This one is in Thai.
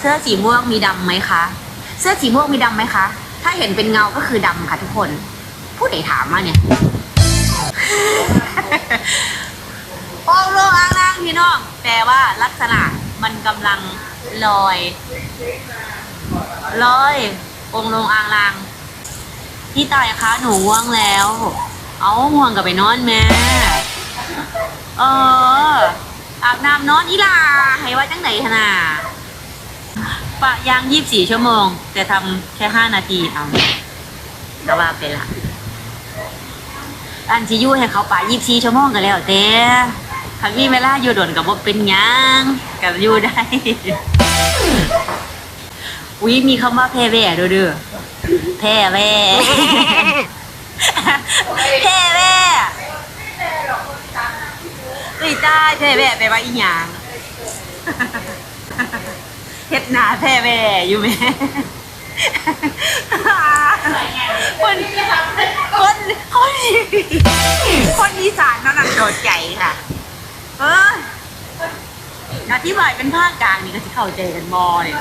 เสื้อสีม่วงมีดำไหมคะ เสื้อสีม่วงมีดำไหมคะ ถ้าเห็นเป็นเงาก็คือดำค่ะทุกคน ผู้ใดถามมาเนี่ยโองค์ลงอ่างล่างพี่น้อง แปลว่าลักษณะมันกำลังลอย ลอย องค์ลงอ่างล่างพี่ตายคะหนูง่วงแล้ว เอาง่วงกับไปนอนแม่ เอออาบ น้ำนอนอีลาให้ว่าจังไหนขนาปะยางยี่บสี่ชั่วโมง แต่ทำแค่ห้านาทีเอาก็ว่าไปละอันที่ยู่ให้เขาปะยี่บสี่ชั่วโมงก็แล้วแต่คันมีเวลาอยู่โดนกับบ่เป็นยังกับอยู่ได้อุ้ยมีคำว่าแพ่แว่ด้วยเด้อแพ่แว่แพ่แว่ไม่ได้แพ่แว่ไปลว่าอีหยังเฮ็ดหนาแพ่แว่อยู่ไหมคนคนคนคนอีสานนั่นน่ะโดดใจค่ะ เอออธิบายเป็นภาคกลางนี่ก็สิเข้าใจกันบอเนี่ย